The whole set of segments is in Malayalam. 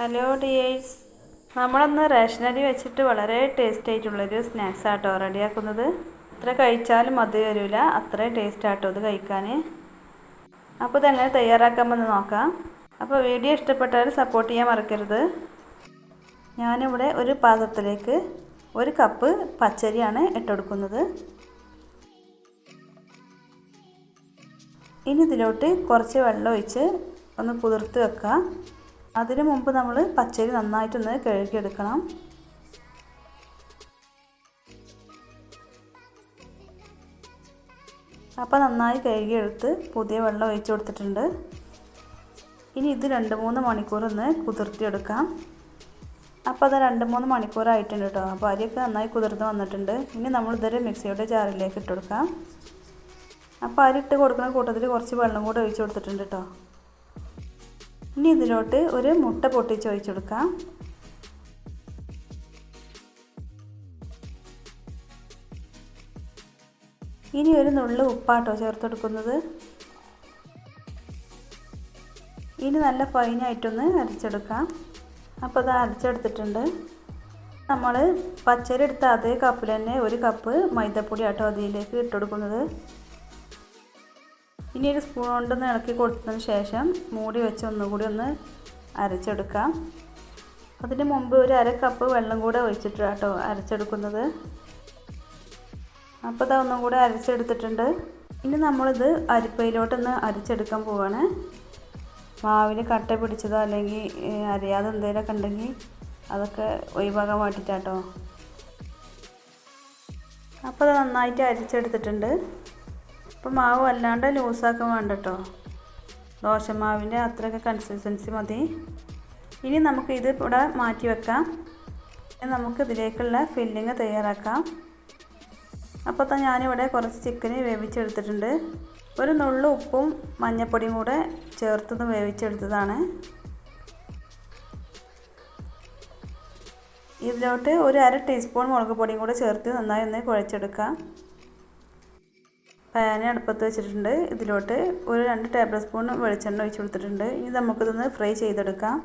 ഹലോ ഡിയേഴ്സ് നമ്മളന്ന് റേഷനരി വെച്ചിട്ട് വളരെ ടേസ്റ്റ് ആയിട്ടുള്ളൊരു സ്നാക്സ് ആട്ടോ റെഡിയാക്കുന്നത്. എത്ര കഴിച്ചാലും മതി വരില്ല അത്ര ടേസ്റ്റ് ആട്ടോ ഇത് കഴിക്കാൻ അപ്പോൾ ഇതെങ്ങനെ തയ്യാറാക്കാമെന്ന് നോക്കാം. അപ്പോൾ വീഡിയോ ഇഷ്ടപ്പെട്ടാൽ സപ്പോർട്ട് ചെയ്യാൻ മറക്കരുത്. ഞാനിവിടെ ഒരു പാത്രത്തിലേക്ക് ഒരു കപ്പ് പച്ചരിയാണ് ഇട്ടെടുക്കുന്നത്. ഇനി ഇതിലോട്ട് കുറച്ച് വെള്ളം ഒഴിച്ച് ഒന്ന് കുതിർത്ത് വെക്കുക അതിനു മുമ്പ് നമ്മൾ പച്ചരി നന്നായിട്ടൊന്ന് കഴുകിയെടുക്കണം. അപ്പോൾ നന്നായി കഴുകിയെടുത്ത് പുതിയ വെള്ളം ഒഴിച്ചു കൊടുത്തിട്ടുണ്ട്. ഇനി ഇത് രണ്ട് മൂന്ന് മണിക്കൂർ ഒന്ന് കുതിർത്തിയെടുക്കാം. അപ്പോൾ അത് രണ്ട് മൂന്ന് മണിക്കൂറായിട്ടുണ്ട് കേട്ടോ. അപ്പോൾ അരിയൊക്കെ നന്നായി കുതിർന്ന് വന്നിട്ടുണ്ട്. ഇനി നമ്മൾ ഇതൊരു മിക്സിയുടെ ജാറിലേക്ക് ഇട്ട് കൊടുക്കാം. അപ്പോൾ അരി ഇട്ട് കൊടുക്കുന്ന കൂട്ടത്തിൽ കുറച്ച് വെള്ളം കൂടെ ഒഴിച്ചു കൊടുത്തിട്ടുണ്ട് കേട്ടോ. ഇനി ഇതിലോട്ട് ഒരു മുട്ട പൊട്ടിച്ച് ഒഴിച്ചു കൊടുക്കാം ഇനി ഒരു നുള്ളു ഉപ്പാട്ടോ ചേർത്ത് കൊടുക്കുന്നത് ഇനി നല്ല ഫൈനായിട്ടൊന്ന് അരച്ചെടുക്കാം. അപ്പോൾ അത് അരച്ചെടുത്തിട്ടുണ്ട്. നമ്മൾ പച്ചരി എടുത്ത അതേ കപ്പിൽ തന്നെ ഒരു കപ്പ് മൈദപ്പൊടി ആട്ടോ അതിലേക്ക് ഇട്ട് കൊടുക്കുന്നത്. ഇനി ഒരു സ്പൂൺ കൊണ്ടൊന്ന് ഇളക്കി കൊടുത്തതിന് ശേഷം മൂടി വെച്ച് ഒന്നുകൂടി ഒന്ന് അരച്ചെടുക്കാം. അതിന് മുമ്പ് ഒരു അര കപ്പ് വെള്ളം കൂടെ ഒഴിച്ചിട്ട് കേട്ടോ അരച്ചെടുക്കുന്നത്. അപ്പോൾ ഇതാ ഒന്നും കൂടെ അരച്ചെടുത്തിട്ടുണ്ട്. ഇനി നമ്മളിത് അരിപ്പയിലോട്ടൊന്ന് അരച്ചെടുക്കാൻ പോവാണ്. മാവിന് കട്ട പിടിച്ചതോ അല്ലെങ്കിൽ അരിയാതെ എന്തെങ്കിലുമൊക്കെ ഉണ്ടെങ്കിൽ അതൊക്കെ ഒഴിവാക്കാൻ വേണ്ടിയിട്ടാട്ടോ. അപ്പോൾ അത് നന്നായിട്ട് അരിച്ചെടുത്തിട്ടുണ്ട്. അപ്പോൾ മാവ് വല്ലാണ്ട് ലൂസാക്കാൻ വേണ്ട കേട്ടോ ദോശമാവിന്റെ അത്രയൊക്കെ കൺസിസ്റ്റൻസി മതി. ഇനി നമുക്ക് ഇത് ഇവിടെ മാറ്റി വെക്കാം. നമുക്ക് ഇതിലേക്കുള്ള ഫില്ലിങ് തയ്യാറാക്കാം. അപ്പോൾ തന്നെ ഞാനിവിടെ കുറച്ച് ചിക്കന് വേവിച്ചെടുത്തിട്ടുണ്ട്. ഒരു നുള്ളു ഉപ്പും മഞ്ഞൾപ്പൊടിയും കൂടെ ചേർത്തുനിന്ന് വേവിച്ചെടുത്തതാണ്. ഇതിലോട്ട് ഒരു അര ടീസ്പൂൺ മുളക് പൊടിയും കൂടെ ചേർത്ത് നന്നായി ഒന്ന് കുഴച്ചെടുക്കാം. പാന് അടുപ്പത്ത് വെച്ചിട്ടുണ്ട്. ഇതിലോട്ട് ഒരു രണ്ട് ടേബിൾ സ്പൂൺ വെളിച്ചെണ്ണ ഒഴിച്ച് കൊടുത്തിട്ടുണ്ട്. ഇനി നമുക്കിതൊന്ന് ഫ്രൈ ചെയ്തെടുക്കാം.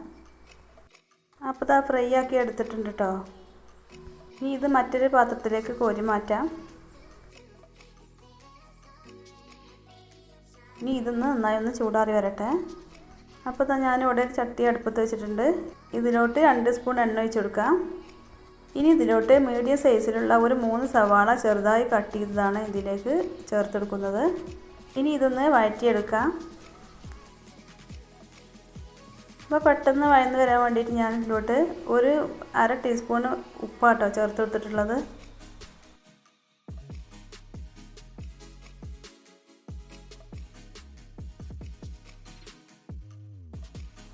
അപ്പോൾ ഇതാ ഫ്രൈ ആക്കി എടുത്തിട്ടുണ്ട് കേട്ടോ ഇനി ഇത് മറ്റൊരു പാത്രത്തിലേക്ക് കോരി മാറ്റാം. ഇനി ഇതൊന്ന് നന്നായി ഒന്ന് ചൂടാറി വരട്ടെ. അപ്പോൾ ഇതാ ഞാനിവിടെ ചട്ടി അടുപ്പത്ത് വെച്ചിട്ടുണ്ട്. ഇതിലോട്ട് രണ്ട് സ്പൂൺ എണ്ണ ഒഴിച്ച് കൊടുക്കാം. ഇനി ഇതിലോട്ട് മീഡിയം സൈസിലുള്ള ഒരു മൂന്ന് സവാള ചെറുതായി കട്ട് ചെയ്തതാണ് ഇതിലേക്ക് ചേർത്തെടുക്കുന്നത്. ഇനി ഇതൊന്ന് വഴറ്റിയെടുക്കാം. അപ്പോൾ പെട്ടെന്ന് വഴന്ന് വരാൻ വേണ്ടിയിട്ട് ഞാൻ ഇതിലോട്ട് ഒരു അര ടീസ്പൂൺ ഉപ്പാട്ടോ ചേർത്ത് കൊടുത്തിട്ടുള്ളത്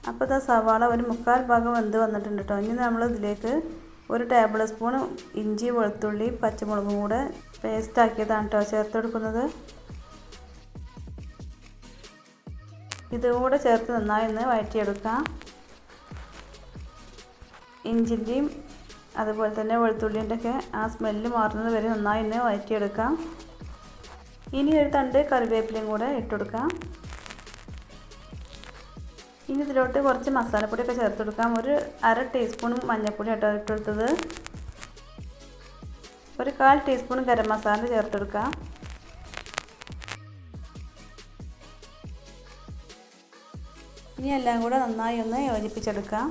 അപ്പോൾ ഇതാ സവാള ഒരു മുക്കാൽ ഭാഗം വെന്ത് വന്നിട്ടുണ്ട് കേട്ടോ ഇനി നമ്മൾ ഇതിലേക്ക് ഒരു ടേബിൾ സ്പൂൺ ഇഞ്ചി വെളുത്തുള്ളി പച്ചമുളകും കൂടെ പേസ്റ്റ് ആക്കിയതാണ് കേട്ടോ ചേർത്ത് കൊടുക്കുന്നത് ഇതുകൂടെ ചേർത്ത് നന്നായി ഒന്ന് വഴറ്റിയെടുക്കാം. ഇഞ്ചിന്റെയും അതുപോലെ തന്നെ വെളുത്തുള്ളിന്റെ ഒക്കെ ആ സ്മെല്ല് മാറുന്നത് വരെ നന്നായി ഒന്ന് വഴറ്റിയെടുക്കാം. ഇനി ഒരു തണ്ട് കറിവേപ്പിലയും കൂടെ ഇട്ടുകൊടുക്കാം ഇനി ഇതിലോട്ട് കുറച്ച് മസാലപ്പൊടിയൊക്കെ ചേർത്ത് കൊടുക്കാം. ഒരു അര ടീസ്പൂൺ മഞ്ഞൾപ്പൊടി ഇട്ട് ഇട്ടെടുത്തത് ഒരു കാൽ ടീസ്പൂൺ ഗരം മസാല ചേർത്തെടുക്കാം ഇനി എല്ലാം കൂടെ നന്നായി ഒന്ന് യോജിപ്പിച്ചെടുക്കാം.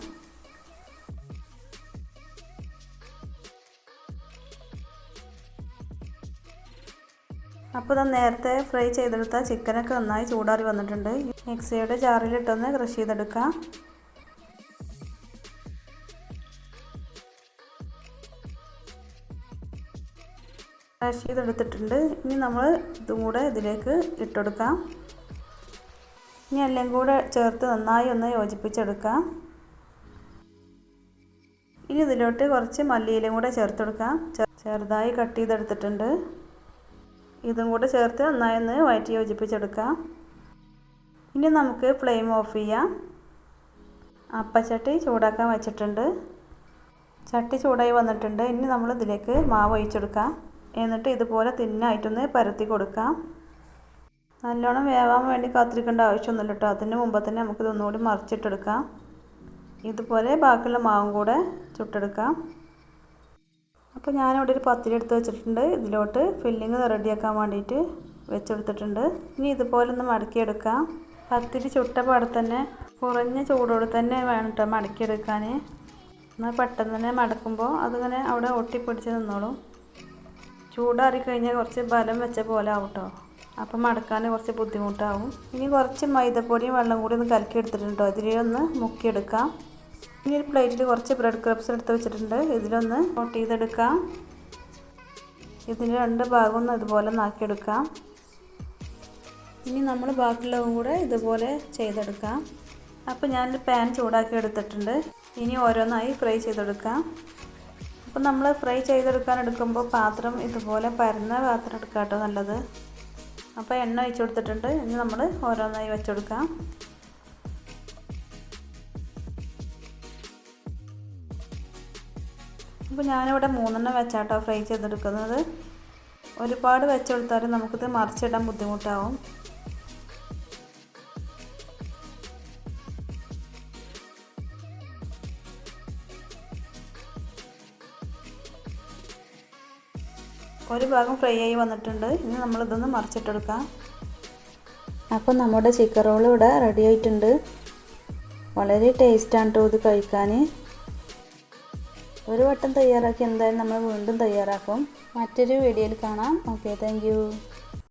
അപ്പോൾ ഇതാ നേരത്തെ ഫ്രൈ ചെയ്തെടുത്ത ചിക്കനൊക്കെ നന്നായി ചൂടാറി വന്നിട്ടുണ്ട്. മിക്സിയുടെ ജാറിലിട്ടൊന്ന് ക്രഷ് ചെയ്തെടുക്കാം. ക്രഷ് ചെയ്തെടുത്തിട്ടുണ്ട്. ഇനി നമ്മൾ ഇതും കൂടെ ഇതിലേക്ക് ഇട്ടെടുക്കാം. ഇനി എല്ലാം കൂടെ ചേർത്ത് നന്നായി ഒന്ന് യോജിപ്പിച്ചെടുക്കാം. ഇനി ഇതിലോട്ട് കുറച്ച് മല്ലിയിലും കൂടെ ചേർത്തെടുക്കാം. ചെറുതായി കട്ട് ചെയ്തെടുത്തിട്ടുണ്ട്. ഇതും കൂടെ ചേർത്ത് നന്നായി ഒന്ന് വയറ്റി യോജിപ്പിച്ചെടുക്കാം ഇനി നമുക്ക് ഫ്ലെയിം ഓഫ് ചെയ്യാം. അപ്പച്ചട്ടി ചൂടാക്കാൻ വെച്ചിട്ടുണ്ട്. ചട്ടി ചൂടായി വന്നിട്ടുണ്ട്. ഇനി നമ്മൾ ഇതിലേക്ക് മാവ് ഒഴിച്ചെടുക്കാം എന്നിട്ട് ഇതുപോലെ തിന്നായിട്ടൊന്ന് പരത്തി കൊടുക്കാം നല്ലോണം വേവാൻ വേണ്ടി കാത്തിരിക്കേണ്ട ആവശ്യമൊന്നുമില്ല കേട്ടോ. അതിന് മുമ്പ് തന്നെ നമുക്കിതൊന്നുകൂടി മറിച്ചിട്ടെടുക്കാം. ഇതുപോലെ ബാക്കിയുള്ള മാവും കൂടെ ചുട്ടെടുക്കാം. അപ്പോൾ ഞാനിവിടെ ഒരു പത്തിരി എടുത്ത് വെച്ചിട്ടുണ്ട്. ഇതിലോട്ട് ഫില്ലിങ് റെഡിയാക്കാൻ വേണ്ടിയിട്ട് വെച്ചെടുത്തിട്ടുണ്ട്. ഇനി ഇതുപോലെ ഒന്ന് മടക്കിയെടുക്കാം. പത്തിരി ചുട്ട പാടെ തന്നെ കുറഞ്ഞ ചൂടോടെ തന്നെ വേണം കേട്ടോ മടക്കിയെടുക്കാൻ. എന്നാൽ പെട്ടെന്ന് തന്നെ മടക്കുമ്പോൾ അതിങ്ങനെ അവിടെ ഒട്ടിപ്പിടിച്ച് നിന്നോളും. ചൂടാറി കഴിഞ്ഞാൽ കുറച്ച് ബലം വെച്ച പോലെ ആവും കേട്ടോ. അപ്പം മടക്കാൻ കുറച്ച് ബുദ്ധിമുട്ടാവും. ഇനി കുറച്ച് മൈദപ്പൊടിയും വെള്ളം കൂടി ഒന്ന് കലക്കി എടുത്തിട്ടുണ്ട് ഇതിലൊന്ന് മുക്കിയെടുക്കാം. ഇനി ഒരു പ്ലേറ്റിൽ കുറച്ച് ബ്രെഡ് ക്രബ്സ് എടുത്ത് വെച്ചിട്ടുണ്ട്. ഇതിലൊന്ന് കോട്ട് ചെയ്തെടുക്കാം. ഇതിന് രണ്ട് ഭാഗവും ഇതുപോലെ നാക്കിയെടുക്കാം. ഇനി നമ്മൾ ബാക്കിയുള്ളതും കൂടെ ഇതുപോലെ ചെയ്തെടുക്കാം. അപ്പോൾ ഞാനൊരു പാൻ ചൂടാക്കി എടുത്തിട്ടുണ്ട്. ഇനി ഓരോന്നായി ഫ്രൈ ചെയ്തെടുക്കാം. അപ്പോൾ നമ്മൾ ഫ്രൈ ചെയ്തെടുക്കാൻ എടുക്കുമ്പോൾ പാത്രം ഇതുപോലെ പരന്ന പാത്രം എടുക്കാം കേട്ടോ നല്ലത്. അപ്പോൾ എണ്ണ ഒഴിച്ചു കൊടുത്തിട്ടുണ്ട്. ഇനി നമ്മൾ ഓരോന്നായി വെച്ചെടുക്കാം. അപ്പോൾ ഞാനിവിടെ മൂന്നെണ്ണം വെച്ചാട്ടോ ഫ്രൈ ചെയ്തെടുക്കുന്നത്. ഒരുപാട് വെച്ചെടുത്താൽ നമുക്കിത് മറിച്ചിടാൻ ബുദ്ധിമുട്ടാവും. ഒരു ഭാഗം ഫ്രൈ ആയി വന്നിട്ടുണ്ട്. ഇനി നമ്മൾ നമ്മളിതൊന്ന് മറിച്ചിട്ടെടുക്കാം. അപ്പോൾ നമ്മുടെ ചിക്കൻ റോൾ ഇവിടെ റെഡി ആയിട്ടുണ്ട്. വളരെ ടേസ്റ്റാണ് കേട്ടോ ഇത് കഴിക്കാൻ ഒരു വട്ടം തയ്യാറാക്കി എന്തായാലും നമ്മൾ വീണ്ടും തയ്യാറാക്കും. മറ്റൊരു വീഡിയോയിൽ കാണാം. Okay thank